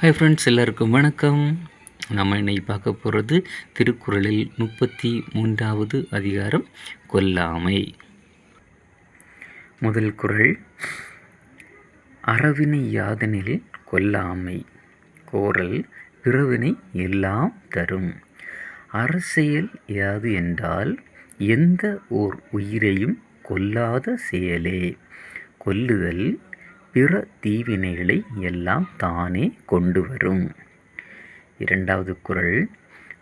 Hi friends எல்லாருக்கும் வணக்கம். நம்ம இன்னைக்கு பார்க்க போகிறது திருக்குறளில் முப்பத்தி மூன்றாவது அதிகாரம் கொல்லாமை. முதல் குரல் அறவினை யாதனில் கொல்லாமை. கோரல் பிறவினை எல்லாம் தரும். அரசியல் யாது என்றால் எந்த ஓர் உயிரையும் கொல்லாத செயலே. கொல்லுதல் பிற தீவினைகளை எல்லாம் தானே கொண்டு வரும். இரண்டாவது குரல்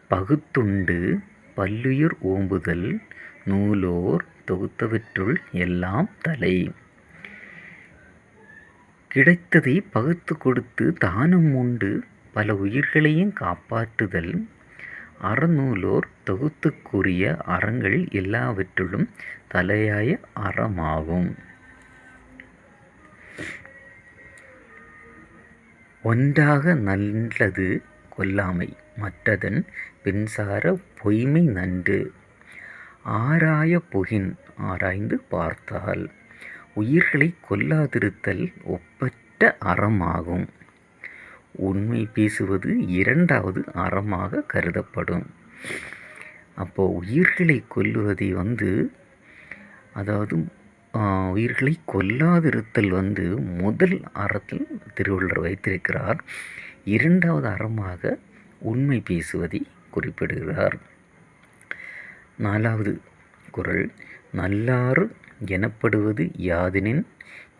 பகுத்துண்டு பல்லுயிர் ஓம்புதல் நூலோர் தொகுத்தவற்றுள் எல்லாம் தலை. கிடைத்ததை பகுத்து கொடுத்து தானும் உண்டு பல உயிர்களையும் காப்பாற்றுதல். அறநூலோர் தொகுத்துக்குரிய அறங்கள் எல்லாவற்றிலும் தலையாய அறமாகும். ஒன்றாக நல்லது கொல்லாமை மற்றதன் பின்சார பொய்மை நன்று. ஆராய புகின் ஆராய்ந்து பார்த்தால் உயிர்களை கொல்லாதிருத்தல் ஒப்பற்ற அறமாகும். உண்மை பேசுவது இரண்டாவது அறமாக கருதப்படும். அப்போ உயிர்களை கொல்லுவதை வந்து அதாவது உயிர்களை கொல்லாதிருத்தல் வந்து முதல் அறத்தில் திருவள்ளுவர் வைத்திருக்கிறார். இரண்டாவது அறமாக உண்மை பேசுவதை குறிப்பிடுகிறார். நாலாவது குரல் நல்லாறு எனப்படுவது யாதெனின்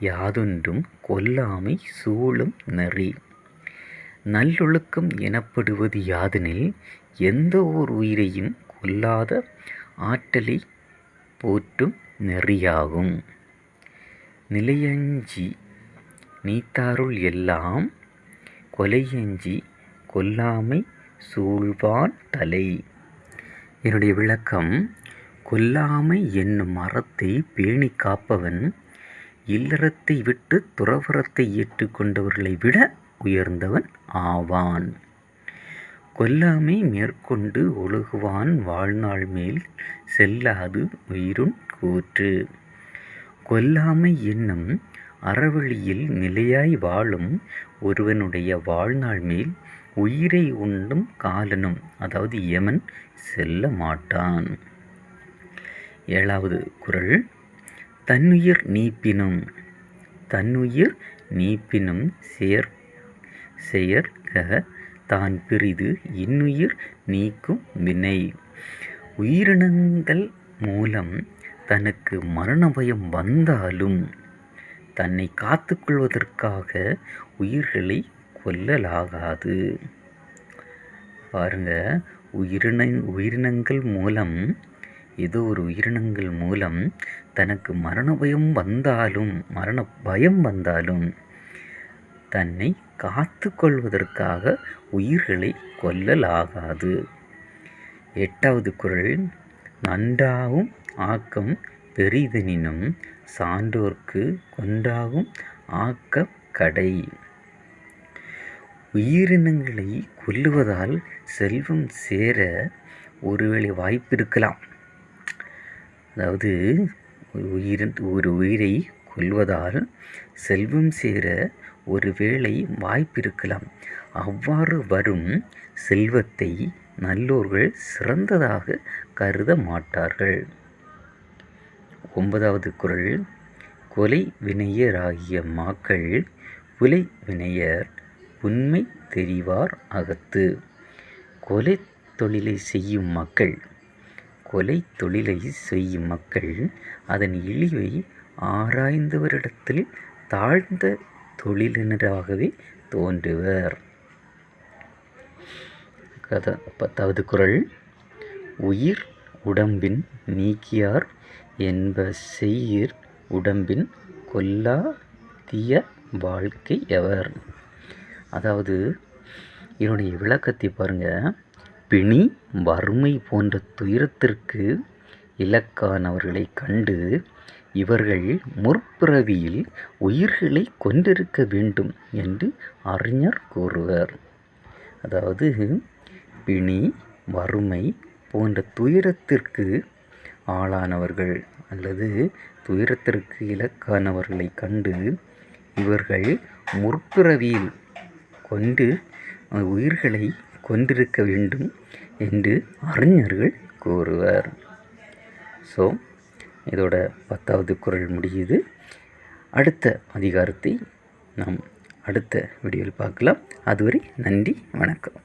யாதொன்றும் கொல்லாமை சூழும் நெறி. நல்லொழுக்கம் எனப்படுவது யாதெனில் எந்த ஓர் உயிரையும் கொல்லாத ஆற்றலை போற்றும் நெறியாகும். நிலையஞ்சி நீத்தாருள் எல்லாம் கொலையஞ்சி கொல்லாமை சூழ்வான் தலை. என்னுடைய விளக்கம் கொல்லாமை என்னும் மரத்தை பேணி காப்பவன் இல்லறத்தை விட்டு துறவரத்தை ஏற்றுக்கொண்டவர்களை விட உயர்ந்தவன் ஆவான். கொல்லாமை மேற்கொண்டு ஒழுகுவான் வாழ்நாள் மேல் செல்லாது உயிரும் கூற்று கொல்லாமை என்னும் அறவழியில் நிலையாய் வாழும் ஒருவனுடைய வாழ்நாள் மேல் உயிரை உண்டும் காலனும் அதாவது யமன் செல்ல மாட்டான். ஏழாவது குரல். தன்னுயிர் நீப்பினும் தன்னுயிர் நீப்பினும் செயற் செயற்க தான் பிரிது இன்னுயிர் நீக்கும் வினை. உயிரினங்கள் மூலம் தனக்கு மரண பயம் வந்தாலும் தன்னை காத்து கொள்வதற்காக உயிர்களை கொல்லலாகாது. பாருங்க உயிரின உயிரினங்கள் மூலம் ஏதோ ஒரு உயிரினங்கள் மூலம் தனக்கு மரண பயம் வந்தாலும் மரண பயம் வந்தாலும் தன்னை காத்து கொள்வதற்காக உயிர்களை கொல்லலாகாது. எட்டாவது குரல் நன்றாகும் ஆக்கம் பெரிதெனினும் சான்றோர்க்கு கொண்டாகும் ஆக்க கடை. உயிரினங்களை கொல்லுவதால் செல்வம் சேர ஒருவேளை வாய்ப்பு இருக்கலாம் அதாவது உயிரின் ஒரு உயிரை கொல்வதால் செல்வம் சேர ஒருவேளை வாய்ப்பிருக்கலாம். அவ்வாறு வரும் செல்வத்தை நல்லோர்கள் சிறந்ததாக கருத மாட்டார்கள். ஒன்பதாவது குரல் கொலை வினையராகிய மாக்கள் புலை வினையர் உண்மை தெரிவார் அகத்து. கொலை தொழிலை செய்யும் மக்கள் கொலை தொழிலை செய்யும் மக்கள் அதன் இழிவை ஆராய்ந்தவரிடத்தில் தாழ்ந்த தொழிலினராகவே தோன்றுவர். கத பத்தாவது குரல் உயிர் உடம்பின் நீக்கியார் என்ப செய்யிர் உடம்பின் கொல்லா தீய வாழ்க்கை எவர்? அதாவது இதனுடைய விளக்கத்தை பாருங்க. பிணி வறுமை போன்ற துயரத்திற்கு இலக்கானவர்களை கண்டு இவர்கள் முற்பிறவியில் உயிர்களை கொண்டிருக்க வேண்டும் என்று அறிஞர் கூறுவர். அதாவது பிணி வறுமை போன்ற துயரத்திற்கு ஆளானவர்கள் அல்லது துயரத்திற்கு இலக்கானவர்களை கண்டு இவர்கள் முற்பிறவியில் கொண்டு உயிர்களை கொண்டிருக்க வேண்டும் என்று அறிஞர்கள் கூறுவர். ஸோ இதோட பத்தாவது குரல் முடியுது. அடுத்த அதிகாரத்தை நாம் அடுத்த வீடியோவில் பார்க்கலாம். அதுவரை நன்றி வணக்கம்.